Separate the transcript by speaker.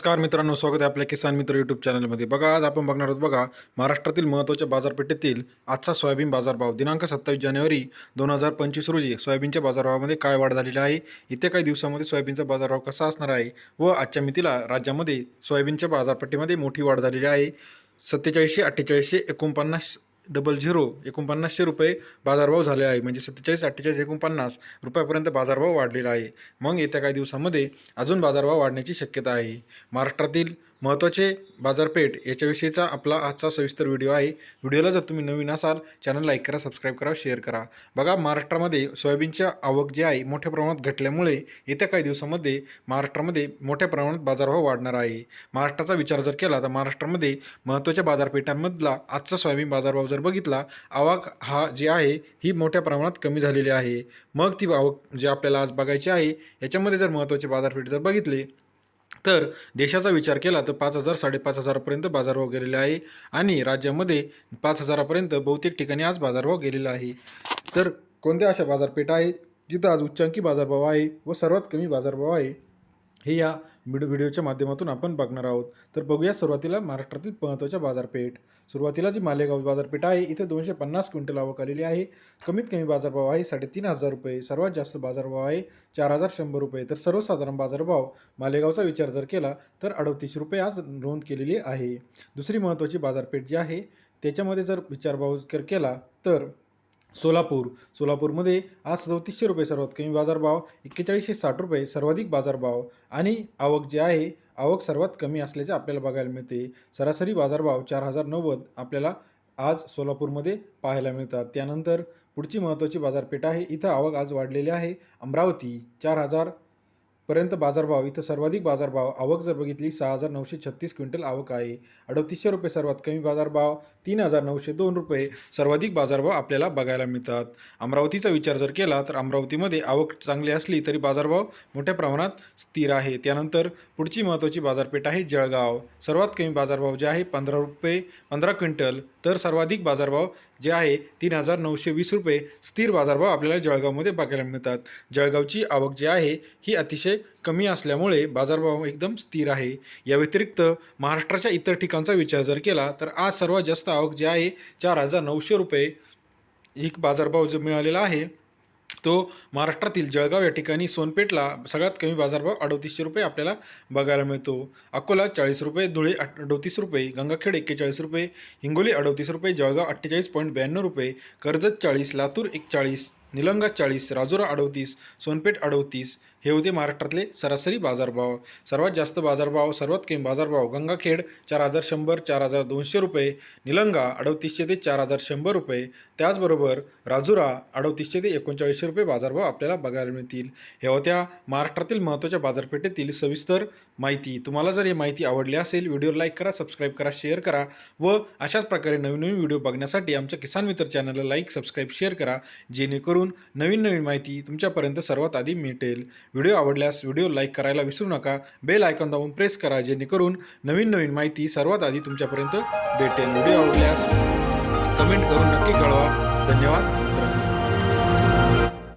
Speaker 1: नमस्कार मित्रांनो स्वागत आहे आपल्या किसान मित्र यूट्यूब चॅनलमध्ये बघा आज आपण बघणार आहोत बघा महाराष्ट्रातील महत्त्वाच्या बाजारपेठेतील आजचा सोयाबीन बाजारभाव. दिनांक सत्तावीस जानेवारी दोन हजार पंचवीस रोजी सोयाबीनच्या बाजारभावामध्ये काय वाढ झालेली आहे? येत्या काही दिवसामध्ये सोयाबीनचा बाजारभाव कसा असणार आहे? व आजच्या मितीला राज्यामध्ये सोयाबीनच्या बाजारपेठेमध्ये मोठी वाढ झालेली आहे. सत्तेचाळीसशे अठ्ठेचाळीसशे एकोणपन्नास डबल झिरो एकोणपन्नासशे रुपये बाजारभाव झाले आहे. म्हणजे सत्तेचाळीस अठ्ठेचाळीस एकोणपन्नास रुपयापर्यंत बाजारभाव वाढलेला आहे. मग येत्या काही दिवसामध्ये अजून बाजारभाव वाढण्याची शक्यता आहे. महाराष्ट्रातील महत्त्वाचे बाजारपेठ याच्याविषयीचा आपला आजचा सविस्तर व्हिडिओ आहे. व्हिडिओला जर तुम्ही नवीन असाल चॅनल लाईक करा सबस्क्राईब करा शेअर करा. बघा महाराष्ट्रामध्ये सोयाबीनच्या आवक जी आहे मोठ्या प्रमाणात घटल्यामुळे येत्या काही दिवसामध्ये महाराष्ट्रामध्ये मोठ्या प्रमाणात बाजारभाव वाढणार आहे. महाराष्ट्राचा विचार जर केला तर महाराष्ट्रामध्ये महत्त्वाच्या बाजारपेठांमधला आजचा सोयाबीन बाजारभाव जर बघितला आवक हा जे आहे ही मोठ्या प्रमाणात कमी झालेली आहे. मग ती आवक जे आपल्याला आज बघायची आहे याच्यामध्ये जर महत्त्वाचे बाजारपेठ जर बघितले तर देशाचा विचार केला तर पाच हजार साडेपाच हजारापर्यंत बाजारभाव गेलेला आहे आणि राज्यामध्ये पाच हजारापर्यंत बहुतेक ठिकाणी आज बाजारभाव गेलेला आहे. तर कोणत्या अशा बाजारपेठा आहेत जिथं आज उच्चांकी बाजारभाव आहे व सर्वात कमी बाजारभाव आहे? हे या व्हिडिओच्या माध्यमातून आपण बघणार आहोत. तर बघूया सुरुवातीला महाराष्ट्रातील महत्त्वाच्या बाजारपेठ. सुरुवातीला जी मालेगाव बाजारपेठ आहे इथे दोनशे पन्नास क्विंटल आवक आलेली आहे. कमीत कमी बाजारभाव आहे साडेतीन हजार रुपये. सर्वात जास्त बाजारभाव आहे चार हजार शंभर रुपये. तर सर्वसाधारण बाजारभाव मालेगावचा विचार जर केला तर अडतीस रुपये आज नोंद केलेली आहे. दुसरी महत्त्वाची बाजारपेठ जी आहे त्याच्यामध्ये जर विचारभाव जर केला तर सोलापूर. सोलापूरमध्ये आज चौतीसशे रुपये सर्वात कमी बाजारभाव एक्केचाळीसशे साठ रुपये सर्वाधिक बाजारभाव आणि आवक जे आहे आवक सर्वात कमी असल्याचे आपल्याला बघायला मिळते. सरासरी बाजारभाव चार हजार नव्वद आपल्याला आज सोलापूरमध्ये पाहायला मिळतात. त्यानंतर पुढची महत्त्वाची बाजारपेठ आहे. इथं आवक आज वाढलेली आहे. अमरावती चार हजार पर्यंत बाजारभाव इथं सर्वाधिक बाजारभाव आवक जर बघितली सहा हजार नऊशे छत्तीस क्विंटल आवक आहे. अडतीसशे रुपये सर्वात कमी बाजारभाव तीन हजार नऊशे दोन रुपये सर्वाधिक बाजारभाव आपल्याला बघायला मिळतात. अमरावतीचा विचार जर केला तर अमरावतीमध्ये आवक चांगली असली तरी बाजारभाव मोठ्या प्रमाणात स्थिर आहे. त्यानंतर पुढची महत्त्वाची बाजारपेठ आहे जळगाव. सर्वात कमी बाजारभाव जे आहे पंधरा रुपये पंधरा क्विंटल. तर सर्वाधिक बाजारभाव जे आहे तीन हजार नऊशे वीस रुपये स्थिर बाजारभाव आपल्याला जळगावमध्ये बघायला मिळतात. जळगावची आवक जी आहे ही अतिशय कमी असल्यामुळे बाजारभाव एकदम स्थिर आहे. या व्यतिरिक्त महाराष्ट्राच्या इतर ठिकाणचा विचार जर केला तर आज सर्वात जास्त आवक जे आहे चार हजार नऊशे रुपये एक बाजारभाव जो मिळालेला आहे तो महाराष्ट्रातील जळगाव या ठिकाणी सोनपेठला सगळ्यात कमी बाजारभाव अडतीसशे रुपये आपल्याला बघायला मिळतो. अकोला चाळीस रुपये धुळे अडतीस रुपये गंगाखेड एक्केचाळीस रुपये हिंगोली अडतीस रुपये जळगाव अठ्ठेचाळीस पॉईंट ब्याण्णव रुपये कर्जत चाळीस लातूर एकचाळीस निलंगा चाळीस राजुरा अडतीस सोनपेठ अडतीस हे होते महाराष्ट्रातले सरासरी बाजारभाव. सर्वात जास्त बाजारभाव सर्वात कमी बाजारभाव गंगाखेड चार हजार शंभर चार हजार दोनशे रुपये. निलंगा अडतीसशे ते चार हजार शंभर रुपये. त्याचबरोबर राजुरा अडतीसशे ते एकोणचाळीसशे रुपये बाजारभाव आपल्याला बघायला मिळतील. हे होत्या महाराष्ट्रातील महत्त्वाच्या बाजारपेठेतील सविस्तर माहिती. तुम्हाला जर ही माहिती आवडली असेल व्हिडिओ लाईक करा सबस्क्राईब करा शेअर करा व अशाच प्रकारे नवीन नवीन व्हिडिओ बघण्यासाठी आमच्या किसान मित्र चॅनलला लाईक सबस्क्राईब शेअर करा. जेणेकरून नवीन नवीन माहिती तुमच्यापर्यंत सर्वात आधी मिळेल. व्हिडिओ आवडल्यास व्हिडिओ लाईक करायला विसरू नका. बेल आयकॉन दाबून प्रेस करा जेणेकरून नवीन नवीन माहिती सर्वात आधी तुमच्यापर्यंत भेटेल. व्हिडिओ आवडल्यास कमेंट करून नक्की कळवा. धन्यवाद.